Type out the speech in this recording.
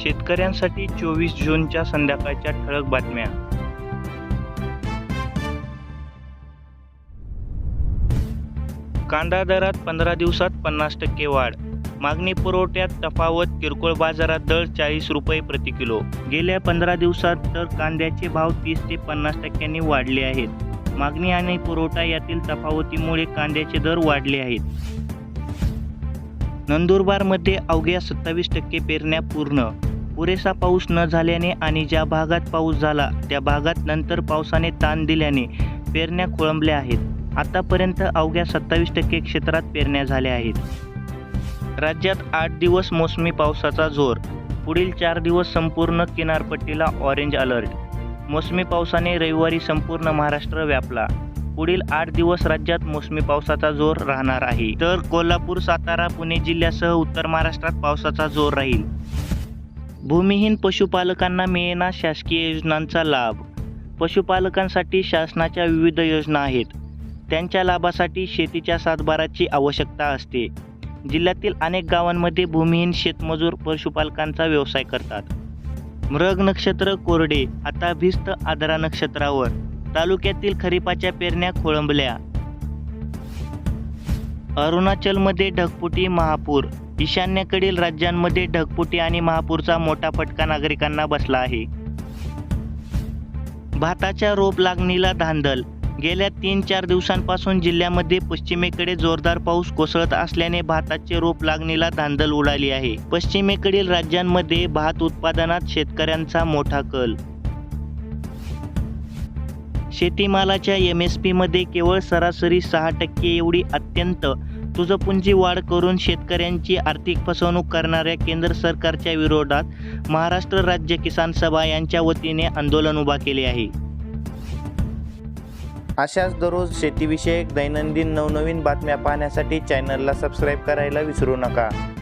शेतकऱ्यांसाठी चोवीस जूनच्या संध्याकाळच्या ठळक बातम्या. कांदा दरात पंधरा दिवसात पन्नास टक्के वाढ. मागणी पुरवठ्यात तफावत किरकोळ बाजारात दर चाळीस रुपये प्रति किलो. गेल्या पंधरा दिवसात तर कांद्याचे भाव तीस ते पन्नास टक्क्यांनी वाढले आहेत. मागणी आणि पुरवठा यातील तफावतीमुळे कांद्याचे दर वाढले आहेत. नंदुरबारमध्ये अवघ्या सत्तावीस टक्के पेरण्या पूर्ण पुरेसा पाऊस न झाल्याने आणि ज्या भागात पाऊस झाला त्या भागात नंतर पावसाने ताण दिल्याने पेरण्या खोळंबल्या आहेत. आतापर्यंत अवघ्या सत्तावीस टक्के क्षेत्रात पेरण्या झाल्या आहेत. राज्यात आठ दिवस मोसमी पावसाचा जोर पुढील चार दिवस संपूर्ण किनारपट्टीला ऑरेंज अलर्ट मोसमी पावसाने रविवारी संपूर्ण महाराष्ट्र व्यापला. पुढील आठ दिवस राज्यात मोसमी पावसाचा जोर राहणार आहे. तर कोल्हापूर सातारा पुणे जिल्ह्यासह उत्तर महाराष्ट्रात पावसाचा जोर राहील. भूमिहीन पशुपालकांना मिळेना शासकीय योजनांचा लाभ. पशुपालकांसाठी शासनाच्या विविध योजना आहेत. त्यांच्या लाभासाठी शेतीच्या सातबाराची आवश्यकता असते. जिल्ह्यातील अनेक गावांमध्ये भूमिहीन शेतमजूर पशुपालकांचा व्यवसाय करतात. मृग नक्षत्र कोरडे आता भिस्त आदरा नक्षत्रावर तालुक्यातील खरीपाच्या पेरण्या खोळंबल्या. अरुणाचलमध्ये ढगफुटी महापूर. ईशान्येकडील राज्यांमध्ये ढगफुटी आणि महापूरचा मोठा फटका नागरिकांना बसला आहे. भाताच्या रोप लागणीला धांदल. गेल्या तीन चार दिवसांपासून जिल्ह्यामध्ये पश्चिमेकडे जोरदार पाऊस कोसळत असल्याने भाताचे रोप लागणीला धांदल उडाली आहे. पश्चिमेकडील राज्यांमध्ये भात उत्पादनात शेतकऱ्यांचा मोठा कल. शेतीमालाच्या एम एस पीमध्ये केवळ सरासरी सहा टक्के एवढी अत्यंत तुझपुंजी वाढ करून शेतकऱ्यांची आर्थिक फसवणूक करणाऱ्या केंद्र सरकारच्या विरोधात महाराष्ट्र राज्य किसान सभा यांच्या वतीने आंदोलन उभा केले आहे. अशाच दररोज शेतीविषयक दैनंदिन नवनवीन बातम्या पाहण्यासाठी चॅनलला सबस्क्राईब करायला विसरू नका.